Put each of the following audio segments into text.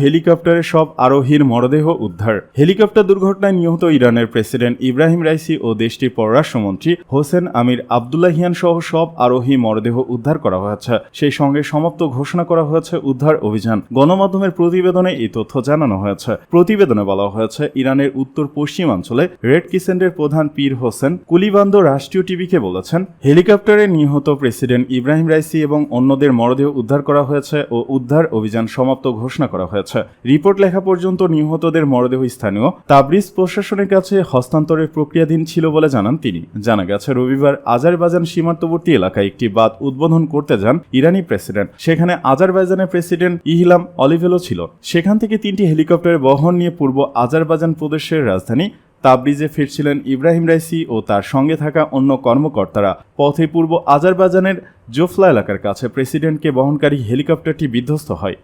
হেলিকপ্টারে সব আরোহীর মরদেহ উদ্ধার। হেলিকপ্টার দুর্ঘটনায় নিহত ইরানের প্রেসিডেন্ট ইব্রাহিম রাইসি ও দেশটির পররাষ্ট্রমন্ত্রী হোসেন আমির আবদুল্লাহিয়ান সহ সব আরোহী মরদেহ উদ্ধার করা হয়েছে। সেই সঙ্গে সমাপ্ত ঘোষণা করা হয়েছে উদ্ধার অভিযান। গণমাধ্যমের প্রতিবেদনে এই তথ্য জানানো হয়েছে। প্রতিবেদনে বলা হয়েছে, ইরানের উত্তর পশ্চিমাঞ্চলে রেড কিসেন্ডের প্রধান পীর হোসেন কুলিবান্দ রাষ্ট্রীয় টিভিকে বলেছেন, হেলিকপ্টারে নিহত প্রেসিডেন্ট ইব্রাহিম রাইসি এবং অন্যদের মরদেহ উদ্ধার করা হয়েছে ও উদ্ধার অভিযান সমাপ্ত ঘোষণা করা হয়েছে। রিপোর্ট লেখা পর্যন্ত নিহতদের মরদেহ স্থানীয়। তাবরিজ প্রশাসনের কাছে হস্তান্তরের প্রক্রিয়াধীন ছিল বলে জানান তিনি। জানা গেছে, রবিবার আজারবাইজান সীমান্তবর্তী এলাকায় একটি বাঁধ উদ্বোধন করতে যান ইরানি প্রেসিডেন্ট। সেখানে আজারবাইজানের প্রেসিডেন্ট ইহিলাম অলিভেলো ছিল। সেখান থেকে তিনটি হেলিকপ্টার বহন নিয়ে পূর্ব আজারবাইজান প্রদেশের রাজধানী তাবরিজে ফিরছিলেন ইব্রাহিম রাইসি ও তার সঙ্গে থাকা অন্য কর্মকর্তারা। পথে পূর্ব আজারবাইজানের জোফলা এলাকার কাছে প্রেসিডেন্টকে বহনকারী হেলিকপ্টারটি বিধ্বস্ত হয়।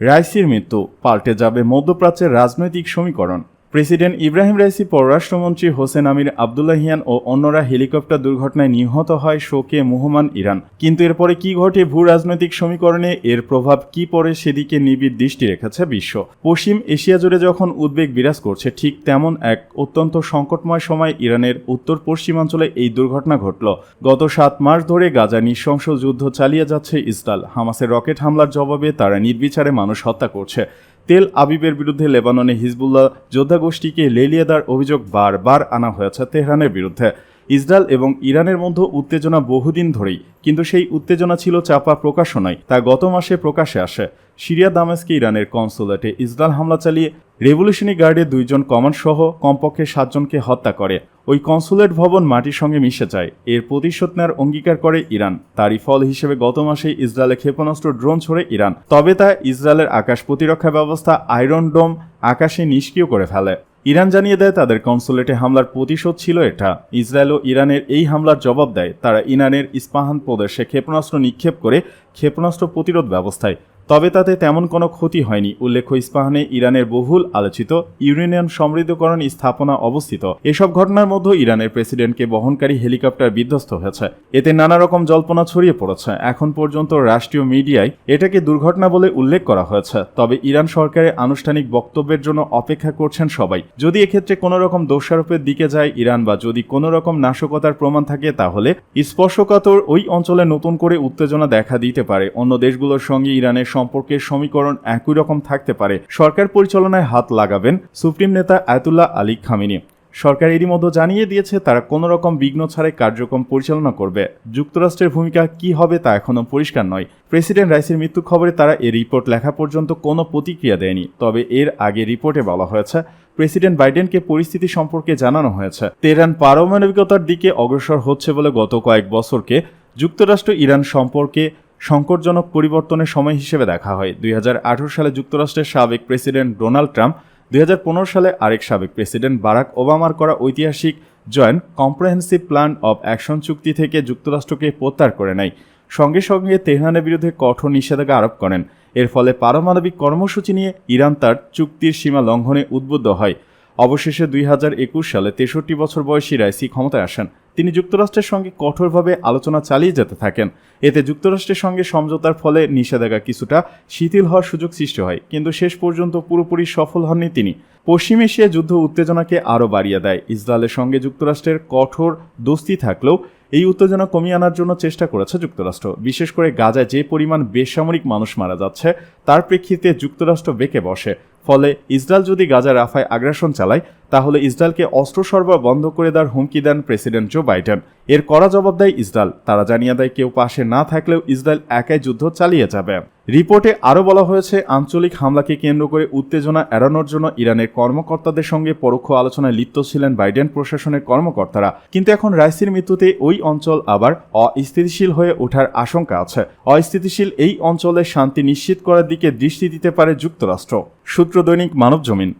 রাইসির মৃত্যু পাল্টে যাবে মধ্যপ্রাচ্যের রাজনৈতিক সমীকরণ। প্রেসিডেন্ট ইব্রাহিম রাইসি, পররাষ্ট্রমন্ত্রী হোসেন আমির আবদুল্লাহিয়ান ও অন্যরা হেলিকপ্টার দুর্ঘটনায় নিহত হয় শোকে মুহমান ইরান। কিন্তু এরপরে কি ঘটে ভূ রাজনৈতিক সমীকরণে? এর প্রভাব কি পড়ে সেদিকে নিবিড় দৃষ্টি রেখেছে বিশ্ব। পশ্চিম এশিয়া জুড়ে যখন উদ্বেগ বিরাজ করছে, ঠিক তেমন এক অত্যন্ত সংকটময় সময় ইরানের উত্তর পশ্চিমাঞ্চলে এই দুর্ঘটনা ঘটল। গত সাত মাস ধরে গাজা নৃশংস যুদ্ধ চালিয়ে যাচ্ছে ইসরায়েল। হামাসের রকেট হামলার জবাবে তারা নির্বিচারে মানুষ হত্যা করছে। তেল আবিবের বিরুদ্ধে লেবাননে হিজবুল্লাহ যোদ্ধা গোষ্ঠীকে লেলিয়ে দেওয়ার অভিযোগ বারবার আনা হয়েছে তেহরানের বিরুদ্ধে। ইসরায়েল এবং ইরানের মধ্যে উত্তেজনা বহুদিন ধরেই, কিন্তু সেই উত্তেজনা ছিল চাপা প্রকাশনায় তা গত মাসে প্রকাশে আসে। সিরিয়া, দামেস্কে, ইরানের কনসুলেটে ইসরায়েল হামলা চালিয়ে রেভলিউশনারি গার্ডের দুইজন কমান্ড সহ কমপক্ষে সাতজনকে হত্যা করে। ওই কনসুলেট ভবন মাটির সঙ্গে মিশে যায়। এর প্রতিশোধ নেওয়ার অঙ্গীকার করে ইরান। তারই ফল হিসেবে গত মাসে ইসরায়েলে ক্ষেপণাস্ত্র, ড্রোন ছড়ে ইরান। তবে তা ইসরায়েলের আকাশ প্রতিরক্ষা ব্যবস্থা আয়রন ডোম আকাশে নিষ্ক্রিয় করে ফেলে। ইরান জানিয়ে দেয় তাদের কনসুলেটে হামলার প্রতিশোধ ছিল এটা। ইসরায়েল ও ইরানের এই হামলার জবাব দেয় তারা ইরানের ইস্পাহান প্রদেশে ক্ষেপণাস্ত্র নিক্ষেপ করে ক্ষেপণাস্ত্র প্রতিরোধ ব্যবস্থায় তবে তাতে তেমন কোনো ক্ষতি হয়নি, উল্লেখ্য ইস্পাহানে ইরানের বহুল আলোচিত ইউরেনিয়াম সমৃদ্ধকরণ স্থাপনা অবস্থিত। এসব ঘটনার মধ্যে ইরানের প্রেসিডেন্টকে বহনকারী হেলিকপ্টার বিধ্বস্ত হয়েছে। এতে নানা রকম জল্পনা ছড়িয়ে পড়েছে। এখন পর্যন্ত রাষ্ট্রীয় মিডিয়ায় এটাকে দুর্ঘটনা বলে উল্লেখ করা হয়েছে। তবে ইরান সরকারের আনুষ্ঠানিক বক্তব্যের জন্য অপেক্ষা করছেন সবাই। যদি এক্ষেত্রে কোনো রকম দোষারোপের দিকে যায় ইরান বা যদি কোনো রকম নাশকতার প্রমাণ থাকে, তাহলে স্পর্শকাতর ওই অঞ্চলে নতুন করে উত্তেজনা দেখা দিতে পারে। অন্য দেশগুলোর সঙ্গে ইরানের সম্পর্কের সমীকরণ একই রকম থাকতে পারে। সরকার পরিচালনায় হাত লাগাবেন সুপ্রিম নেতা আয়তুল্লাহ আলী খামিনি। সরকার এরই মধ্যে জানিয়ে দিয়েছে, তারা কোনো রকম বিঘ্ন ছাড়াই কার্যক্রম পরিচালনা করবে। যুক্তরাষ্ট্রের ভূমিকা কি হবে তা এখনও পরিষ্কার নয়। প্রেসিডেন্ট রাইসের মৃত্যু খবরে তারা এই রিপোর্ট লেখা পর্যন্ত কোনো প্রতিক্রিয়া দেয়নি। তবে এর আগে রিপোর্টে বলা হয়েছে, প্রেসিডেন্ট বাইডেনকে পরিস্থিতি সম্পর্কে জানানো হয়েছে। তেহরান পারমাণবিকতার দিকে অগ্রসর হচ্ছে বলে গত কয়েক বছরকে যুক্তরাষ্ট্র ইরান সম্পর্কে সংকটজনক পরিবর্তনের সময় হিসেবে দেখা হয়। দুই হাজার আঠারো সালে যুক্তরাষ্ট্রের সাবেক প্রেসিডেন্ট ডোনাল্ড ট্রাম্প, দুই হাজার পনেরো সালে আরেক সাবেক প্রেসিডেন্ট বারাক ওবামার করা ঐতিহাসিক joint comprehensive plan of action চুক্তি থেকে যুক্তরাষ্ট্রকে প্রত্যাহার করে নেয়। সঙ্গে সঙ্গে তেহরানের বিরুদ্ধে কঠোর নিষেধাজ্ঞা আরোপ করেন। এর ফলে পারমাণবিক কর্মসূচি নিয়ে ইরান তার চুক্তির সীমা লঙ্ঘনে উদ্বুদ্ধ হয়। অবশেষে দুই হাজার একুশ সালে তেষট্টি বছর বয়সী রাইসি ক্ষমতায় আসেন। তিনি যুক্তরাষ্ট্রের সঙ্গে কঠোরভাবে আলোচনা চালিয়ে যেতে থাকেন। এতে যুক্তরাষ্ট্রের সঙ্গে সমঝোতার ফলে নিষেধাজ্ঞা কিছুটা শিথিল হওয়ার সুযোগ সৃষ্টি হয়। কিন্তু শেষ পর্যন্ত পুরোপুরি সফল হননি তিনি। পশ্চিম এশিয়া যুদ্ধ উত্তেজনাকে আরও বাড়িয়ে দেয়। ইসরায়েলের সঙ্গে যুক্তরাষ্ট্রের কঠোর দোস্তি থাকলেও এই উত্তেজনা কমিয়ে আনার জন্য চেষ্টা করেছে যুক্তরাষ্ট্র। বিশেষ করে গাজায় যে পরিমাণ বেসামরিক মানুষ মারা যাচ্ছে, তার প্রেক্ষিতে যুক্তরাষ্ট্র বেঁকে বসে। ফলে ইসরায়েল যদি গাজা রাফায় আগ্রাসন চালায়, তাহলে ইসরায়েলকে অস্ত্র সরবরাহ বন্ধ করে দেওয়ার হুমকি দেন প্রেসিডেন্ট জো বাইডেন। এর কড়া জবাব দেয় ইসরায়েল। তারা জানিয়ে দেয়, কেউ পাশে না থাকলেও ইসরায়েল একাই যুদ্ধ চালিয়ে যাবে। রিপোর্টে আরও বলা হয়েছে, আঞ্চলিক হামলাকে কেন্দ্র করে উত্তেজনা এড়ানোর জন্য ইরানের কর্মকর্তাদের সঙ্গে পরোক্ষ আলোচনায় লিপ্ত ছিলেন বাইডেন প্রশাসনের কর্মকর্তারা। কিন্তু এখন রাইসির মৃত্যুতে ওই অঞ্চল আবার অস্থিতিশীল হয়ে ওঠার আশঙ্কা আছে। অস্থিতিশীল এই অঞ্চলে শান্তি নিশ্চিত করার দিকে দৃষ্টি দিতে পারে যুক্তরাষ্ট্র। সূত্র দৈনিক মানব জমিন